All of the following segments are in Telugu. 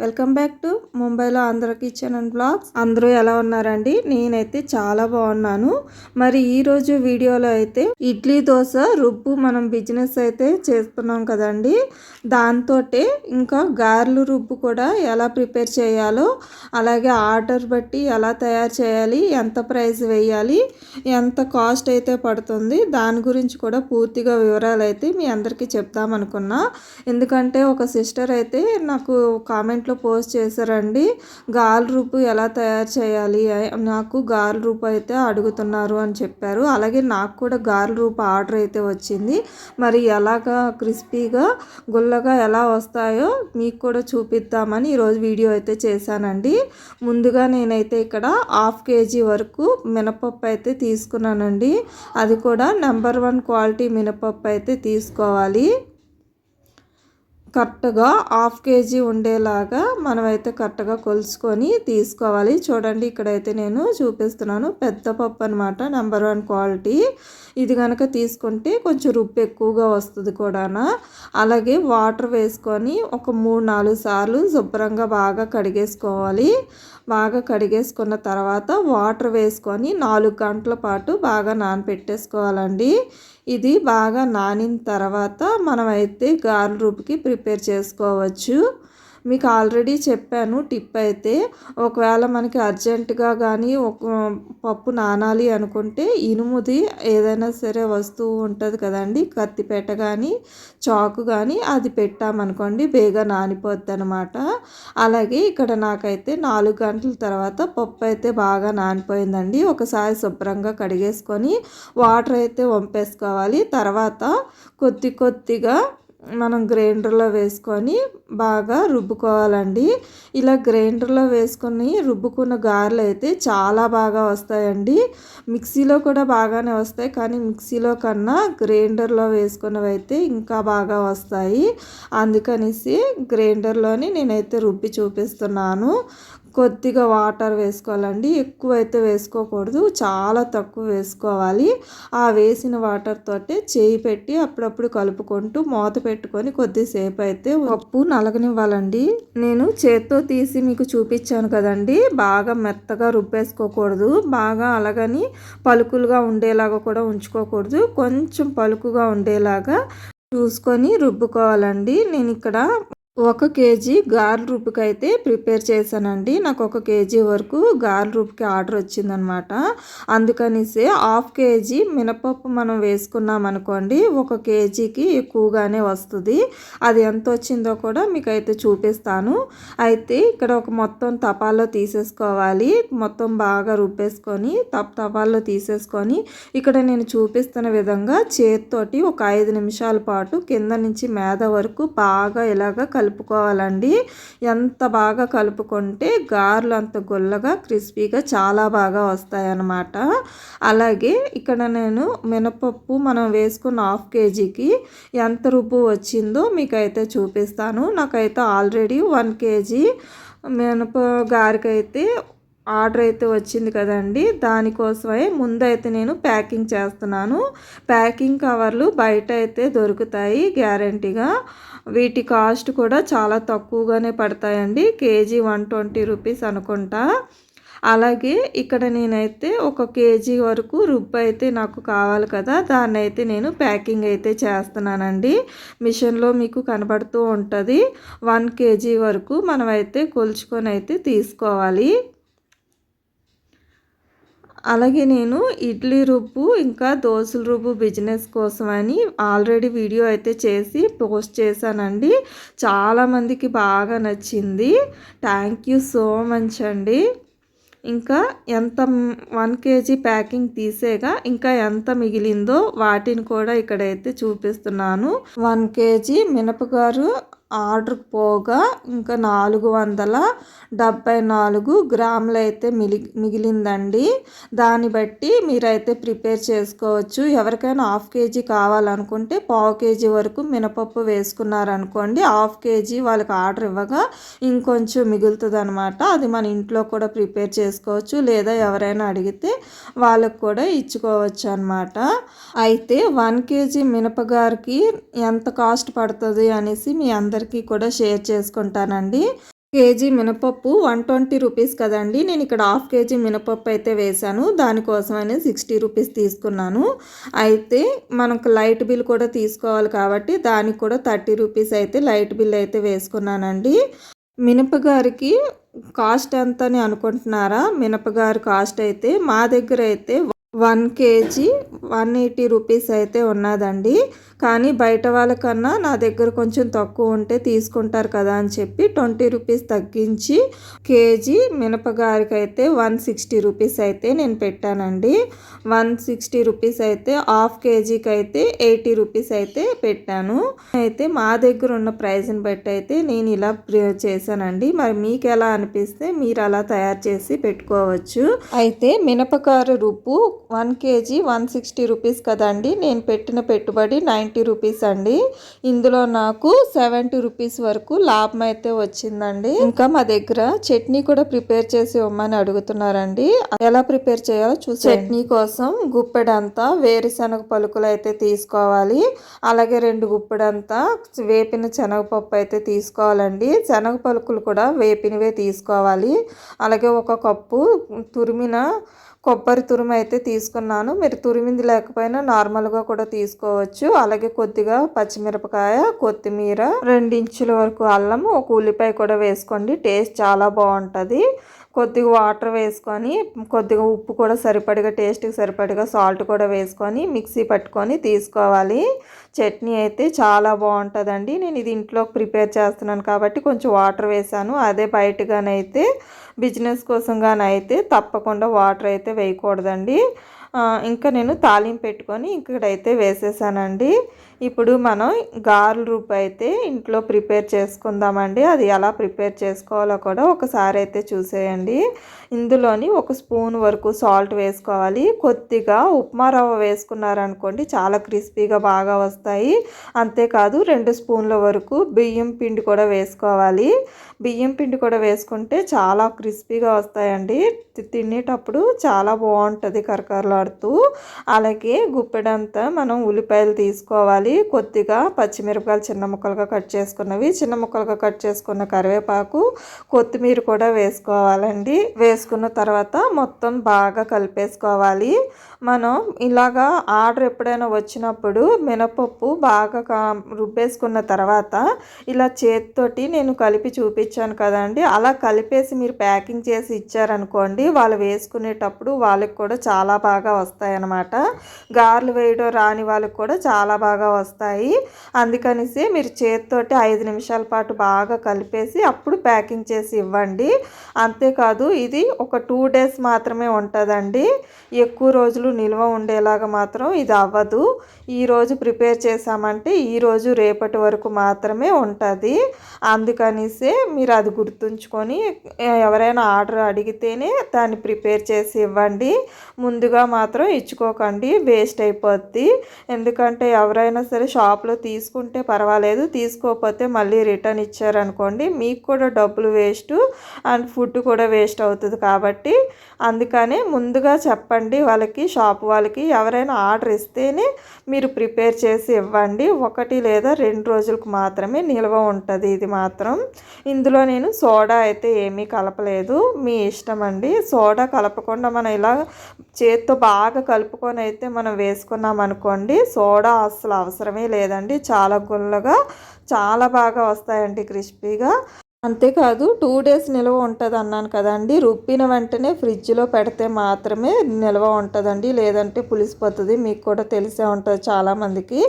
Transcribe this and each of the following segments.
వెల్కమ్ బ్యాక్ టు ముంబైలో ఆంధ్ర కిచెన్ అండ్ బ్లాగ్స్. అందరూ ఎలా ఉన్నారండి? నేనైతే చాలా బాగున్నాను. మరి ఈరోజు వీడియోలో అయితే ఇడ్లీ దోశ రుబ్బు మనం బిజినెస్ అయితే చేస్తున్నాం కదండి. దాంతో ఇంకా గారెలు రుబ్బు కూడా ఎలా ప్రిపేర్ చేయాలో అలాగే ఆర్డర్ బట్టి ఎలా తయారు చేయాలి ఎంత ప్రైస్ వేయాలి ఎంత కాస్ట్ అయితే పడుతుంది దాని గురించి కూడా పూర్తిగా వివరాలు అయితే మీ అందరికీ చెప్దామనుకున్నా ఎందుకంటే ఒక సిస్టర్ అయితే నాకు కామెంట్లో దాంట్లో పోస్ట్ చేశారండి. గాల్ రూపు ఎలా తయారు చేయాలి? నాకు గాల్ రూపు అయితే అడుగుతున్నారు అని చెప్పారు. అలాగే నాకు కూడా గాల్ రూపు ఆర్డర్ అయితే వచ్చింది. మరి ఎలాగా క్రిస్పీగా గుల్లగా ఎలా వస్తాయో మీకు కూడా చూపిద్దామని ఈరోజు వీడియో అయితే చేశానండి. ముందుగా నేనైతే ఇక్కడ హాఫ్ కేజీ వరకు మినపప్పు అయితే తీసుకున్నానండి. అది కూడా నెంబర్ వన్ క్వాలిటీ మినపప్పు అయితే తీసుకోవాలి. కరెక్ట్గా హాఫ్ కేజీ ఉండేలాగా మనమైతే కరెక్ట్గా కొలుసుకొని తీసుకోవాలి. చూడండి ఇక్కడైతే నేను చూపిస్తున్నాను. పెద్ద పప్పు అనమాట నెంబర్ వన్ క్వాలిటీ ఇది కనుక తీసుకుంటే కొంచెం రుప్పు ఎక్కువగా వస్తుంది కూడా అలాగే వాటర్ వేసుకొని ఒక మూడు నాలుగు సార్లు శుభ్రంగా బాగా కడిగేసుకోవాలి. బాగా కడిగేసుకున్న తర్వాత వాటర్ వేసుకొని నాలుగు గంటల పాటు బాగా నానపెట్టేసుకోవాలండి. ఇది బాగా నానిన తర్వాత మనమైతే గారెల రూపుకి ప్రిపేర్ చేసుకోవచ్చు. మీకు ఆల్రెడీ చెప్పాను టిప్ అయితే. ఒకవేళ మనకి అర్జెంటుగా కానీ ఒక పప్పు నానాలి అనుకుంటే ఇనుముది ఏదైనా సరే వస్తువు ఉంటుంది కదండి. కత్తిపేట కానీ చాకు కానీ అది పెట్టామనుకోండి బేగా నానిపోద్ది అనమాట అలాగే ఇక్కడ నాకైతే నాలుగు గంటల తర్వాత పప్పు అయితే బాగా నానిపోయిందండి. ఒకసారి శుభ్రంగా కడిగేసుకొని వాటర్ అయితే వంపేసుకోవాలి. తర్వాత కొద్ది కొద్దిగా మనం గ్రైండర్లో వేసుకొని బాగా రుబ్బుకోవాలండి. ఇలా గ్రైండర్లో వేసుకొని రుబ్బుకున్న గారెలు అయితే చాలా బాగా వస్తాయండి. మిక్సీలో కూడా బాగానే వస్తాయి. కానీ మిక్సీలో కన్నా గ్రైండర్లో వేసుకున్నవి అయితే ఇంకా బాగా వస్తాయి. అందుకనేసి గ్రైండర్లోని నేనైతే రుబ్బి చూపిస్తున్నాను. కొద్దిగా వాటర్ వేసుకోవాలండి. ఎక్కువ అయితే వేసుకోకూడదు. చాలా తక్కువ వేసుకోవాలి. ఆ వేసిన వాటర్ తోటే చేయి పెట్టి అప్పుడప్పుడు కలుపుకుంటూ మూత పెట్టుకొని కొద్దిసేపు అయితే పప్పు నలగనివ్వాలండి. నేను చేత్తో తీసి మీకు చూపించాను కదండి. బాగా మెత్తగా రుబ్బేసుకోకూడదు. బాగా అలాగని పలుకులుగా ఉండేలాగా కూడా ఉంచుకోకూడదు. కొంచెం పలుకుగా ఉండేలాగా చూసుకొని రుబ్బుకోవాలండి. నేను ఇక్కడ ఒక కేజీ గార్ల రూపుకి అయితే ప్రిపేర్ చేశానండి. నాకు ఒక కేజీ వరకు గార్ల రూపుకి ఆర్డర్ వచ్చిందనమాట. అందుకనిసే హాఫ్ కేజీ మినపప్పు మనం వేసుకున్నాం అనుకోండి ఒక కేజీకి ఎక్కువగానే వస్తుంది. అది ఎంత వచ్చిందో కూడా మీకు అయితే చూపిస్తాను. అయితే ఇక్కడ ఒక మొత్తం తపాల్లో తీసేసుకోవాలి. మొత్తం బాగా రుబ్బేసుకొని తప్ తపాల్లో తీసేసుకొని ఇక్కడ నేను చూపిస్తున్న విధంగా చేతితోటి ఒక ఐదు నిమిషాల పాటు కింద నుంచి మేద వరకు బాగా ఇలాగ కలుపుకోవాలండి. ఎంత బాగా కలుపుకుంటే గారెలు అంత గుల్లగా క్రిస్పీగా చాలా బాగా వస్తాయన్నమాట. అలాగే ఇక్కడ నేను మినపప్పు మనం వేసుకున్న హాఫ్ కేజీకి ఎంత రుబ్బు వచ్చిందో మీకు అయితే చూపిస్తాను. నాకైతే ఆల్రెడీ వన్ కేజీ మినప గారికైతే ఆర్డర్ అయితే వచ్చింది కదండి. దానికోసమే ముందైతే నేను ప్యాకింగ్ చేస్తున్నాను. ప్యాకింగ్ కవర్లు బయట అయితే దొరుకుతాయి గ్యారంటీగా. వీటి కాస్ట్ కూడా చాలా తక్కువగానే పడతాయండి. కేజీ వన్ ట్వంటీ రూపీస్ అనుకుంటా. అలాగే ఇక్కడ నేనైతే ఒక కేజీ వరకు రుబ్బు అయితే నాకు కావాలి కదా. దాన్ని అయితే నేను ప్యాకింగ్ అయితే చేస్తున్నానండి. మిషన్లో మీకు కనబడుతూ ఉంటుంది. వన్ కేజీ వరకు మనమైతే కొలుచుకొని అయితే తీసుకోవాలి. అలాగే నేను ఇడ్లీ రుబ్బు ఇంకా దోశల రుబ్బు బిజినెస్ కోసమని ఆల్రెడీ వీడియో అయితే చేసి పోస్ట్ చేశానండి. చాలామందికి బాగా నచ్చింది. థ్యాంక్ యూ సో మచ్ అండి. ఇంకా ఎంత వన్ కేజీ ప్యాకింగ్ తీసేగా ఇంకా ఎంత మిగిలిందో వాటిని కూడా ఇక్కడైతే చూపిస్తున్నాను. వన్ కేజీ మినపగారు ఆర్డర్ పోగా ఇంకా నాలుగు వందల డెబ్బై నాలుగు గ్రాములు అయితే మిలి మిగిలిందండి. దాన్ని బట్టి మీరైతే ప్రిపేర్ చేసుకోవచ్చు. ఎవరికైనా హాఫ్ కేజీ కావాలనుకుంటే పావు కేజీ వరకు మినపప్పు వేసుకున్నారనుకోండి హాఫ్ కేజీ వాళ్ళకి ఆర్డర్ ఇవ్వగా ఇంకొంచెం మిగులుతుంది అనమాట అది మన ఇంట్లో కూడా ప్రిపేర్ చేసుకోవచ్చు. లేదా ఎవరైనా అడిగితే వాళ్ళకు కూడా ఇచ్చుకోవచ్చు అనమాట అయితే వన్ కేజీ మినపగారికి ఎంత కాస్ట్ పడుతుంది అనేసి మీ అందరికీ అందరికీ కూడా షేర్ చేసుకుంటానండి. కేజీ మినపప్పు వన్ ట్వంటీ రూపీస్ కదండి. నేను ఇక్కడ హాఫ్ కేజీ మినపప్పు అయితే వేశాను. దానికోసమని సిక్స్టీ రూపీస్ తీసుకున్నాను. అయితే మనకు లైట్ బిల్ కూడా తీసుకోవాలి కాబట్టి దానికి కూడా థర్టీ రూపీస్ అయితే లైట్ బిల్ అయితే వేసుకున్నానండి. మినపగారికి కాస్ట్ ఎంత అని అనుకుంటున్నారా మినపగారి కాస్ట్ అయితే మా దగ్గర అయితే one KG one eighty rupees అయితే ఉన్నదండి. కానీ బయట వాళ్ళకన్నా నా దగ్గర కొంచెం తక్కువ ఉంటే తీసుకుంటారు కదా అని చెప్పి ట్వంటీ రూపీస్ తగ్గించి కేజీ మినపగారికి అయితే వన్ సిక్స్టీ రూపీస్ అయితే నేను పెట్టానండి. వన్ సిక్స్టీ రూపీస్ అయితే హాఫ్ కేజీకి అయితే ఎయిటీ రూపీస్ అయితే పెట్టాను. అయితే మా దగ్గర ఉన్న ప్రైస్ని బట్టి అయితే నేను ఇలా చేశానండి. మరి మీకు ఎలా అనిపిస్తే మీరు అలా తయారు చేసి పెట్టుకోవచ్చు. అయితే మినపకారు రుప్పు one KG one sixty rupees కదండి. నేను పెట్టిన పెట్టుబడి నైంటీ రూపీస్ అండి. ఇందులో నాకు సెవెంటీ రూపీస్ వరకు లాభం అయితే వచ్చిందండి. ఇంకా మా దగ్గర చట్నీ కూడా ప్రిపేర్ చేసి ఇవ్వమని అడుగుతున్నారండి. ఎలా ప్రిపేర్ చేయాలో చూసి చట్నీ కోసం గుప్పెడంతా వేరుశనగ పలుకులు అయితే తీసుకోవాలి. అలాగే రెండు గుప్పెడంతా వేపిన శనగపప్పు అయితే తీసుకోవాలండి. శనగ పలుకులు కూడా వేపినవే తీసుకోవాలి. అలాగే ఒక కప్పు తురిమిన కొబ్బరి తురుము అయితే తీసుకున్నాను. మీరు తురిమింది లేకపోయినా నార్మల్గా కూడా తీసుకోవచ్చు. అలాగే కొద్దిగా పచ్చిమిరపకాయ కొత్తిమీర ఇంచుల వరకు అల్లం ఒక ఉల్లిపాయ కూడా వేసుకోండి. టేస్ట్ చాలా బాగుంటుంది. కొద్దిగా వాటర్ వేసుకొని కొద్దిగా ఉప్పు కూడా సరిపడిగా టేస్ట్కి సరిపడిగా సాల్ట్ కూడా వేసుకొని మిక్సీ పట్టుకొని తీసుకోవాలి. చట్నీ అయితే చాలా బాగుంటుందండి. నేను ఇది ఇంట్లో ప్రిపేర్ చేస్తున్నాను కాబట్టి కొంచెం వాటర్ వేసాను. అదే బయటగానైతే బిజినెస్ కోసం అయితే తప్పకుండా వాటర్ అయితే వేయకూడదండి. ఇంకా నేను తాలింపు పెట్టుకొని ఇక్కడైతే వేసేసానండి. ఇప్పుడు మనం గారెల రూప్ అయితే ఇంట్లో ప్రిపేర్ చేసుకుందామండి. అది ఎలా ప్రిపేర్ చేసుకోవాలో కూడా ఒకసారి అయితే చూసేయండి. ఇందులోని ఒక స్పూన్ వరకు సాల్ట్ వేసుకోవాలి. కొద్దిగా ఉప్మా రవ్వ వేసుకున్నారనుకోండి చాలా క్రిస్పీగా బాగా వస్తాయి. అంతేకాదు రెండు స్పూన్ల వరకు బియ్యం పిండి కూడా వేసుకోవాలి. బియ్యం పిండి కూడా వేసుకుంటే చాలా క్రిస్పీగా వస్తాయండి. తినేటప్పుడు చాలా బాగుంటుంది కరకరలాడుతూ. అలాగే గుప్పెడంతా మనం ఉల్లిపాయలు తీసుకోవాలి. కొద్దిగా పచ్చిమిరపకాయలు చిన్న ముక్కలుగా కట్ చేసుకున్నవి. చిన్న ముక్కలుగా కట్ చేసుకున్న కరివేపాకు కొత్తిమీర కూడా వేసుకోవాలండి. వేసుకున్న తర్వాత మొత్తం బాగా కలిపేసుకోవాలి. మనం ఇలాగా ఆర్డర్ ఎప్పుడైనా వచ్చినప్పుడు మినపప్పు బాగా రుబ్బేసుకున్న తర్వాత ఇలా చేతితోటి నేను కలిపి చూపించాను కదండి. అలా కలిపేసి మీరు ప్యాకింగ్ చేసి ఇచ్చారనుకోండి వాళ్ళు వేసుకునేటప్పుడు వాళ్ళకి కూడా చాలా బాగా వస్తాయన్నమాట. గారెలు గార్లు వేయడం రాని వాళ్ళకి కూడా చాలా బాగా వస్తాయి. అందుకనేసి మీరు చేతితోటి ఐదు నిమిషాల పాటు బాగా కలిపేసి అప్పుడు ప్యాకింగ్ చేసి ఇవ్వండి. అంతేకాదు ఇది ఒక టూ డేస్ మాత్రమే ఉంటుందండి. ఎక్కువ రోజులు నిల్వ ఉండేలాగా మాత్రం ఇది అవ్వదు. ఈరోజు ప్రిపేర్ చేసామంటే ఈరోజు రేపటి వరకు మాత్రమే ఉంటుంది. అందుకనిసే మీరు అది గుర్తుంచుకొని ఎవరైనా ఆర్డర్ అడిగితేనే దాన్ని ప్రిపేర్ చేసి ఇవ్వండి. ముందుగా మాత్రం ఇచ్చుకోకండి. వేస్ట్ అయిపోద్ది. ఎందుకంటే ఎవరైనా సరే షాప్లో తీసుకుంటే పర్వాలేదు. తీసుకోకపోతే మళ్ళీ రిటర్న్ ఇచ్చారనుకోండి మీకు కూడా డబ్బులు వేస్ట్ అండ్ ఫుడ్ కూడా వేస్ట్ అవుతుంది కాబట్టి అందుకనే ముందుగా చెప్పండి వాళ్ళకి షాప్ వాళ్ళకి ఎవరైనా ఆర్డర్ ఇస్తేనే మీరు ప్రిపేర్ చేసి ఇవ్వండి. ఒకటి లేదా రెండు రోజులకు మాత్రమే నిల్వ ఉంటుంది ఇది మాత్రం. ఇందులో నేను సోడా అయితే ఏమీ కలపలేదు. మీ ఇష్టం అండి. సోడా కలపకుండా మనం ఇలా చేత్తో బాగా కలుపుకొని అయితే మనం వేసుకున్నాం అనుకోండి సోడా అస్సలు అవసరమే లేదండి. చాలా గుల్లగా చాలా బాగా వస్తాయండి క్రిస్పీగా. అంతేకాదు టూ డేస్ నిల్వ ఉంటుంది అన్నాను కదండి. రుబ్బిన వెంటనే ఫ్రిడ్జ్లో పెడితే మాత్రమే నిల్వ ఉంటుందండి. లేదంటే పులిసిపోతుంది. మీకు కూడా తెలిసే ఉంటుంది చాలామందికి.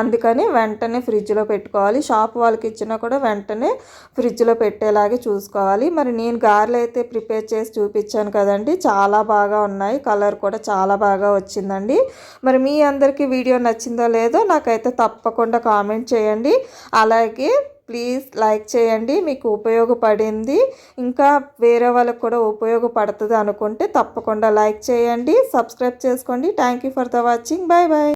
అందుకని వెంటనే ఫ్రిడ్జ్లో పెట్టుకోవాలి. షాప్ వాళ్ళకి ఇచ్చినా కూడా వెంటనే ఫ్రిడ్జ్లో పెట్టేలాగే చూసుకోవాలి. మరి నేను గారెలు అయితే ప్రిపేర్ చేసి చూపించాను కదండి. చాలా బాగా ఉన్నాయి. కలర్ కూడా చాలా బాగా వచ్చిందండి. మరి మీ అందరికీ వీడియో నచ్చిందో లేదో నాకైతే తప్పకుండా కామెంట్ చేయండి. అలాగే ప్లీజ్ లైక్ చేయండి మీకు ఉపయోగపడింది. ఇంకా వేరే వాళ్ళకు కూడా ఉపయోగపడుతుంది అనుకుంటే తప్పకుండా లైక్ చేయండి సబ్స్క్రైబ్ చేసుకోండి. Thank you for the watching bye bye